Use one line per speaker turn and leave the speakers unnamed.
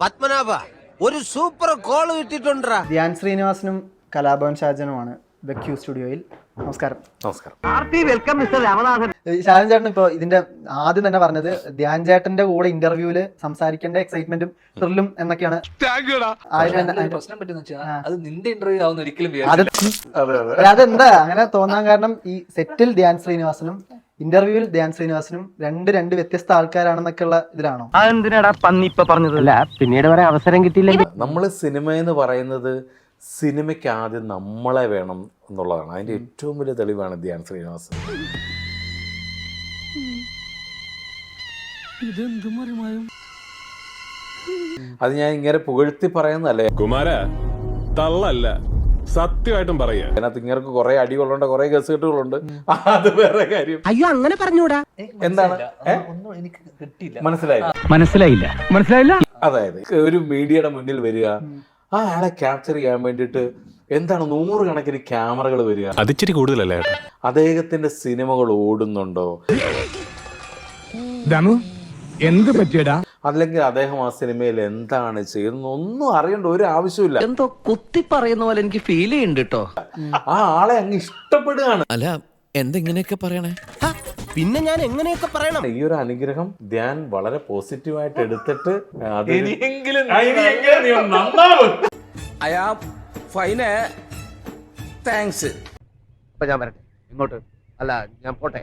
പത്മനാഭ ഒരു super call കിട്ടിട്ടുണ്ടാ
ധ്യാൻ ശ്രീനിവാസനും കലാഭവൻ ഷാജനുമാണ് ദ ക്യൂ സ്റ്റുഡിയോയിൽ നമസ്കാരം.
നമസ്കാരം.
ഏഹ് ഷാജൻ ചേട്ടൻ ഇപ്പോൾ ഇതിന്റെ ആദ്യം തന്നെ പറഞ്ഞത് ധ്യാൻ ചേട്ടന്റെ കൂടെ ഇന്റർവ്യൂൽ സംസാരിക്കേണ്ട എക്സൈറ്റ്മെന്റും ത്രില്ലും എന്നൊക്കെയാണ്. ആദ്യം തന്നെ
പ്രശ്നം പറ്റുന്ന വെച്ചാൽ അത് നിന്റെ ഇന്റർവ്യൂ ആവുന്ന ഒരിക്കലും
അതെ അതെന്താ? അങ്ങനെ തോന്നാൻ കാരണം ഈ സെറ്റിൽ ധ്യാൻ ശ്രീനിവാസനും ഇന്റർവ്യൂവിൽ ധ്യാൻ ശ്രീനിവാസനും രണ്ട് രണ്ട് വ്യത്യസ്ത ആൾക്കാരാണെന്നൊക്കെയുള്ള ഇതിലാണോ?
അതെന്തിനാടാ പന്നി ഇപ്പൊ പറഞ്ഞതല്ല പിന്നീട് വരെ അവസരം കിട്ടിയില്ല
നമ്മൾ സിനിമ എന്ന് പറയുന്നത് സിനിമയ്ക്ക് ആദ്യം നമ്മളെ വേണം എന്നുള്ളതാണ്. അതിന്റെ ഏറ്റവും വലിയ തെളിവാണ് ധ്യാൻ ശ്രീനിവാസൻ. അത് ഞാൻ ഇങ്ങനെ പുകഴ്ത്തി പറയുന്നതല്ലേ?
കുമാര തള്ളല്ല. സത്യമായിട്ടും പറയാ
അതിനകത്ത് ഇങ്ങനെ കുറെ അടികളുണ്ട് കുറെ ഗസറ്റുകളുണ്ട് അത് വേറെ കാര്യം.
അയ്യോ അങ്ങനെ പറഞ്ഞൂടാ.
എന്താണ്?
ഒന്നും എനിക്ക് കിട്ടിയില്ല.
മനസ്സിലായി
മനസ്സിലായില്ല. മനസ്സിലായില്ല?
അതായത് ഒരു മീഡിയയുടെ മുന്നിൽ വരിക ആ ആളെ ക്യാപ്ചർ ചെയ്യാൻ വേണ്ടിട്ട് എന്താണ് നൂറുകണക്കിന് ക്യാമറകൾ വരിക?
അതിച്ചിരി കൂടുതലല്ലേ?
അദ്ദേഹത്തിന്റെ സിനിമകൾ ഓടുന്നുണ്ടോ?
എന്ത് പറ്റിയടാ?
അല്ലെങ്കിൽ അദ്ദേഹം ആ സിനിമയിൽ എന്താണ് ചെയ്യുന്നത് ഒന്നും അറിയേണ്ട ഒരു ആവശ്യമില്ല
എന്തോ കുത്തി പറയുന്ന പോലെ എനിക്ക് ഫീൽ ചെയ്യുന്നുണ്ട് കേട്ടോ
ആ ആളെ അങ്ങ് ഇഷ്ടപ്പെടുകയാണ്.
അല്ല എന്തെങ്ങനെയൊക്കെ പറയണേ?
പിന്നെ ഞാൻ എങ്ങനെയൊക്കെ പറയണം?
ഈ ഒരു അനുഗ്രഹം ധ്യാൻ വളരെ പോസിറ്റീവായിട്ട് എടുത്തിട്ട് അത്
അയാ ഫൈന് താങ്ക്സ്.
ഇപ്പൊ ഞാൻ വരട്ടെ. ഇങ്ങോട്ട്. അല്ല ഞാൻ പോട്ടെ.